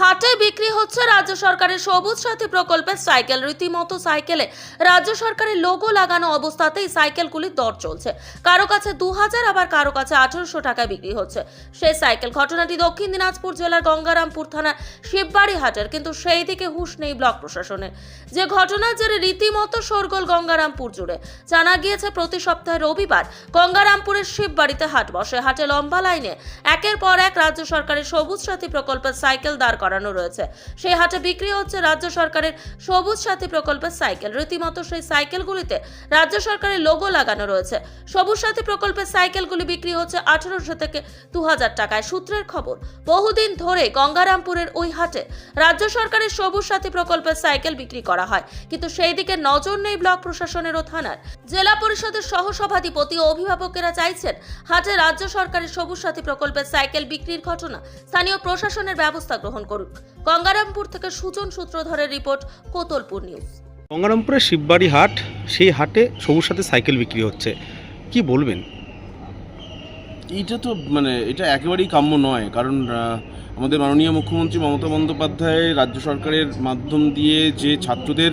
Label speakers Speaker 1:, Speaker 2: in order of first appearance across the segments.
Speaker 1: হাটে বিক্রি হচ্ছে রাজ্য সরকারের সবুজ সাথী প্রকল্পের সাইকেল। রীতিমতো সাইকেলে রাজ্য সরকারের লোগো লাগানো অবস্থাতেই সাইকেলগুলির দর চলছে। কারও কাছে দু হাজার আবার কারও কাছে আঠারোশো টাকায় বিক্রি হচ্ছে। সেই সাইকেল ঘটনাটি দক্ষিণ দিনাজপুর জেলার গঙ্গারামপুর থানার শিববাড়ি হাটের, কিন্তু সেই দিকে হুঁশ নেই ব্লক প্রশাসনের। যে ঘটনার জেরে রীতিমতো শোরগোল গঙ্গারামপুর জুড়ে। জানা গিয়েছে, প্রতি সপ্তাহে রবিবার গঙ্গারামপুরের শিববাড়িতে হাট বসে। হাটে লম্বা লাইনে একের পর এক রাজ্য সরকারের সবুজ সাথী প্রকল্পের সাইকেল দাঁড় করানো রয়েছে। সেই হাটে বিক্রি হচ্ছে রাজ্য সরকারের সবুজ সাথী প্রকল্পের সাইকেল। রীতিমতো সেই সাইকেলগুলিতে রাজ্য সরকারের লোগো লাগানো রয়েছে। সবুজ সাথী প্রকল্পের সাইকেলগুলি বিক্রি হচ্ছে আঠারোশো থেকে দু হাজার টাকায়। সূত্রের খবর, বহুদিন ধরে গঙ্গারামপুরের ওই হাটে রাজ্য সরকারের সবুজ সাথী প্রকল্পের সাইকেল বিক্রি করা হয়। কিন্তু সেই দিকে নজর নেই ব্লক প্রশাসনের ও থানার। জেলা পরিষদের সহসভাধিপতি ও অভিভাবকেরা চাইছেন হাটে রাজ্য সরকারের সবুজ সাথী প্রকল্পের সাইকেল বিক্রির ঘটনা স্থানীয় প্রশাসনের ব্যবস্থা গ্রহণ করুক গঙ্গারামপুর থেকে সুজন সূত্রধরের রিপোর্ট, কোতলপুর নিউজ।
Speaker 2: গঙ্গারামপুরের শিববাড়ি হাট, সেই হাটে সবুজ সাথে সাইকেল বিক্রি হচ্ছে। কি বলবেন?
Speaker 3: এইটা তো মানে এটা একেবারেই কাম্য নয়। কারণ আমাদের মাননীয় মুখ্যমন্ত্রী মমতা বন্দ্যোপাধ্যায় রাজ্য সরকারের মাধ্যম দিয়ে যে ছাত্রদের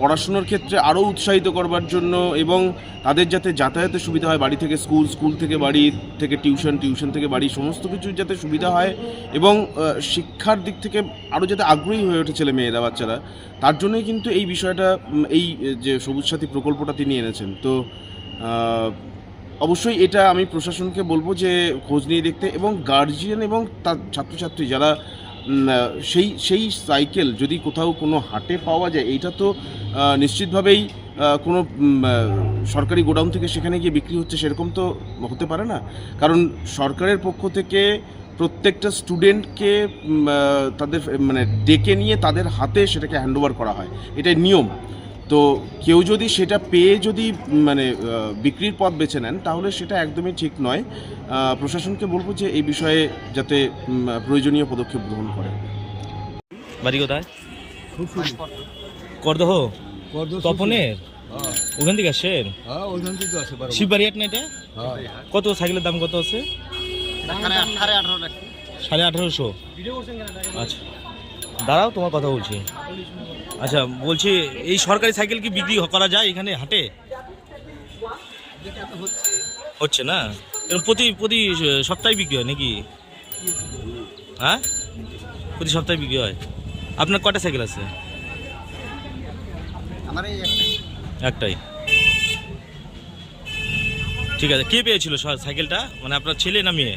Speaker 3: পড়াশুনোর ক্ষেত্রে আরও উৎসাহিত করবার জন্য এবং তাদের যাতে যাতায়াতের সুবিধা হয়, বাড়ি থেকে স্কুল স্কুল থেকে বাড়ি থেকে টিউশন টিউশন থেকে বাড়ি, সমস্ত কিছু যাতে সুবিধা হয় এবং শিক্ষার দিক থেকে আরও যাতে আগ্রহী হয়ে ওঠে ছেলে মেয়েরা, বাচ্চারা, তার জন্যই কিন্তু এই বিষয়টা এই যে সবুজ সাথী প্রকল্পটা তিনি এনেছেন। তো অবশ্যই এটা আমি প্রশাসনকে বলব যে খোঁজ নিয়ে দেখতে এবং গার্জিয়ান এবং তার ছাত্রছাত্রী যারা সেই সেই সাইকেল যদি কোথাও কোনো হাটে পাওয়া যায়, এইটা তো নিশ্চিতভাবেই কোনো সরকারি গোডাউন থেকে সেখানে গিয়ে বিক্রি হচ্ছে সেরকম তো হতে পারে না। কারণ সরকারের পক্ষ থেকে প্রত্যেকটা স্টুডেন্টকে তাদের মানে ডেকে নিয়ে তাদের হাতে সেটাকে হ্যান্ডওভার করা হয়। এটাই নিয়ম। তো কেউ যদি সেটা পেয়ে যদি মানে বিক্রির পথ বেছে নেন তাহলে সেটা একদমই ঠিক নয়। প্রশাসনকে বলব যে এই বিষয়ে যাতে প্রয়োজনীয় পদক্ষেপ গ্রহণ করে।
Speaker 4: বাড়ি কোথায়? করদহ? তপনের? ওখান থেকে আসেন?
Speaker 5: হ্যাঁ আসে
Speaker 4: শিববাড়ি হাট না এটা
Speaker 5: হ্যাঁ।
Speaker 4: কত সাইকেলের দাম কত আছে? সাড়ে আঠারোশো। আচ্ছা। দাঁড়াও তোমার কথা বলছি। আচ্ছা বলছি এই সরকারি সাইকেল কি বিক্রি করা যায় এখানে হাটে? হচ্ছে না? প্রতি প্রতি সপ্তাহে বিক্রি হয় নাকি? হ্যাঁ? প্রতি সপ্তাহে বিক্রি হয়। আপনার কটা সাইকেল আছে? একটাই। ঠিক আছে কে পেয়েছিল সাইকেলটা? মানে আপনার ছেলে না মেয়ে?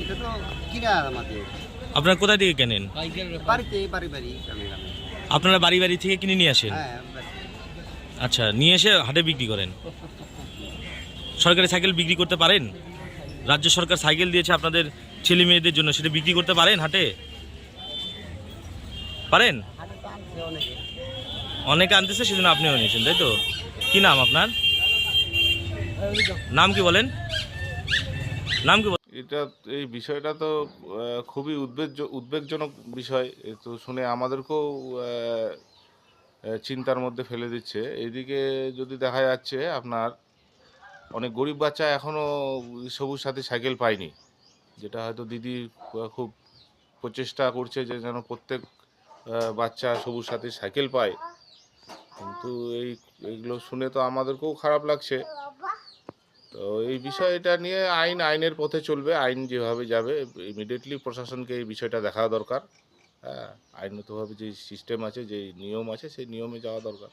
Speaker 5: এটা তো কিনা আমাদের।
Speaker 4: আপনার কোথায় থেকে কেনেন?
Speaker 5: বাড়িতে বাড়ি বাড়ি আমি আমি
Speaker 4: আপনারা বাড়ি বাড়ি থেকে কিনে নিয়ে আসেন?
Speaker 5: হ্যাঁ
Speaker 4: আচ্ছা নিয়ে এসে হাটে বিক্রি করেন? সরকারি সাইকেল বিক্রি করতে পারেন? রাজ্য সরকার সাইকেল দিয়েছে আপনাদের ছেলে মেয়েদের জন্য সেটা বিক্রি করতে পারেন হাটে? পারেন? অনেকে আনতেছে সেজন্য আপনিও নিয়েছেন তাই তো? কি নাম আপনার? নাম কি বলেন? নাম কি?
Speaker 6: এটা, এই বিষয়টা তো খুবই উদ্বেগ উদ্বেগজনক বিষয়। তো শুনে আমাদেরকেও চিন্তার মধ্যে ফেলে দিচ্ছে। এইদিকে যদি দেখা যাচ্ছে আপনার, অনেক গরিব বাচ্চা এখনও সবুজ সাথে সাইকেল পায়নি, যেটা হয়তো দিদি খুব প্রচেষ্টা করছে যে যেন প্রত্যেক বাচ্চা সবুজ সাথে সাইকেল পায়। কিন্তু এই এইগুলো শুনে তো আমাদেরকেও খারাপ লাগছে। তো এই বিষয়টা নিয়ে আইন, আইনের পথে চলবে, আইন যেভাবে যাবে ইমিডিয়েটলি প্রশাসনকে এই বিষয়টা দেখা দরকার। হ্যাঁ আইনগতভাবে যে সিস্টেম আছে, যে নিয়ম আছে, সেই নিয়মে যাওয়া দরকার।